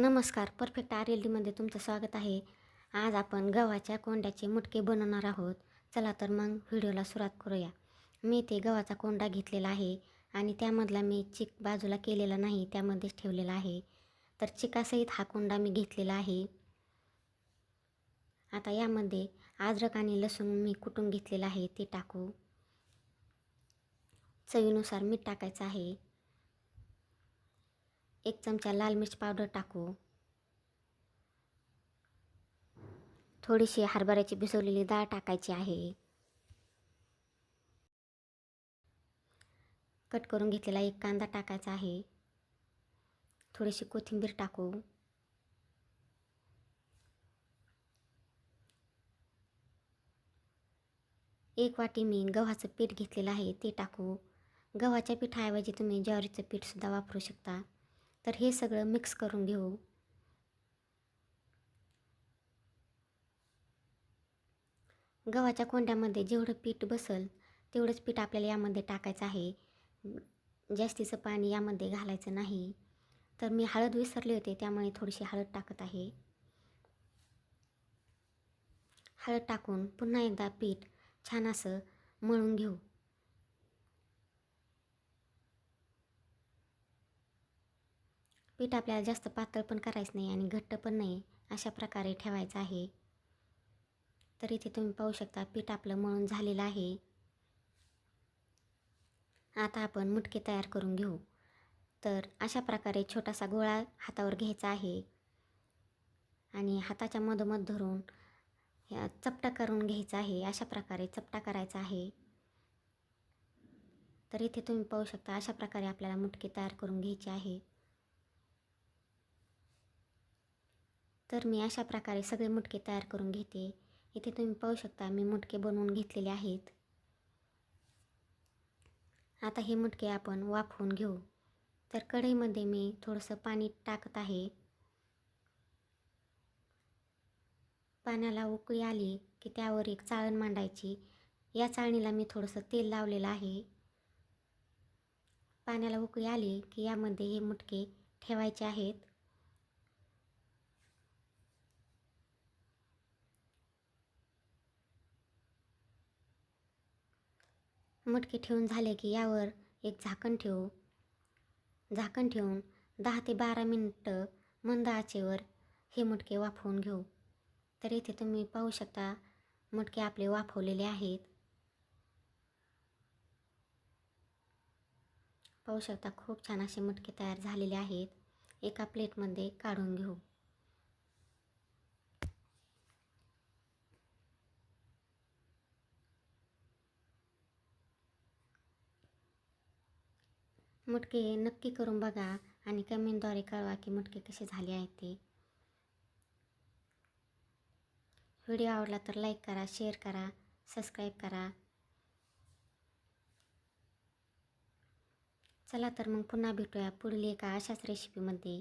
नमस्कार perfect R L डीमध्ये तुमचं स्वागत आहे. आज आपण गव्हाच्या कोंड्याचे मुटके बनवणार आहोत. चला तर मग व्हिडिओला सुरुवात करूया. मी ते गव्हाचा कोंडा घेतलेला आहे आणि त्यामधला मी चिक बाजूला केलेला नाही त्यामध्येच ठेवलेला आहे. तर चिकासहित हा कोंडा मी घेतलेला आहे. आता यामध्ये अद्रक आणि लसूण मी कुटून घेतलेला आहे ते टाकू. चवीनुसार मीठ टाकायचं आहे. एक चमचा लाल मिर्च पावडर टाकू. थोडीशी हरभऱ्याची भिजवलेली डाळ टाकायची आहे. कट करून घेतलेला एक कांदा टाकायचा आहे. थोडीशी कोथिंबीर टाकू. एक वाटी मी गव्हाचं पीठ घेतलेलं आहे ते टाकू. गव्हाच्या पिठाऐवजी तुम्ही ज्वारीचं पीठसुद्धा वापरू शकता. तर हे सगळं मिक्स करून घेऊ. गव्हाच्या कोंड्यामध्ये जेवढं पीठ बसल तेवढंच पीठ आपल्याला यामध्ये टाकायचं आहे. जास्तीचं पाणी यामध्ये घालायचं नाही. तर मी हळद विसरले होते त्यामुळे थोडीशी हळद टाकत आहे. हळद टाकून पुन्हा एकदा पीठ छान असं मळून घेऊ. पीठ आपल्याला जास्त पातळ पण करायचं नाही आणि घट्ट पण नाही अशा प्रकारे ठेवायचं आहे. तर इथे तुम्ही पाहू शकता पीठ आपलं मळून झालेलं आहे. आता आपण मुटके तयार करून घेऊ. तर अशा प्रकारे छोटासा गोळा हातावर घ्यायचा आहे. आणि हाताच्या मधोमध धरून चपटा करून घ्यायचा आहे. अशा प्रकारे चपटा करायचा आहे. तर इथे तुम्ही पाहू शकता अशा प्रकारे आपल्याला मुटके तयार करून घ्यायचे आहे. तर मी अशा प्रकारे सगळे मुटके तयार करून घेते. इथे तुम्ही पाहू शकता मी मुटके बनवून घेतलेले आहेत. आता हे मुटके आपण वाफवून घेऊ. तर कढईमध्ये मी थोडंसं पाणी टाकत आहे. पाण्याला उकळी आली की त्यावर एक चाळण मांडायची. या चाळणीला मी थोडंसं तेल लावलेलं आहे. पाण्याला उकळी आली की यामध्ये हे मुटके ठेवायचे आहेत. मटके ठेवून झाले की यावर एक झाकण ठेवू. झाकण ठेवून दहा ते बारा मिनटं मंद आचेवर हे मटके वाफवून घेऊ. तर इथे तुम्ही पाहू शकता मटके आपले वाफवलेले आहेत. पाहू शकता खूप छान असे मटके तयार झालेले आहेत. एका प्लेटमध्ये काढून घेऊ. मुटके नक्की करून बघा आणि कमेंटद्वारे कळवा की मुटके कसे झाले आहेत ते. व्हिडिओ आवडला तर लाईक करा शेअर करा सबस्क्राईब करा. चला तर मग पुन्हा भेटूया पुढील एका अशाच रेसिपीमध्ये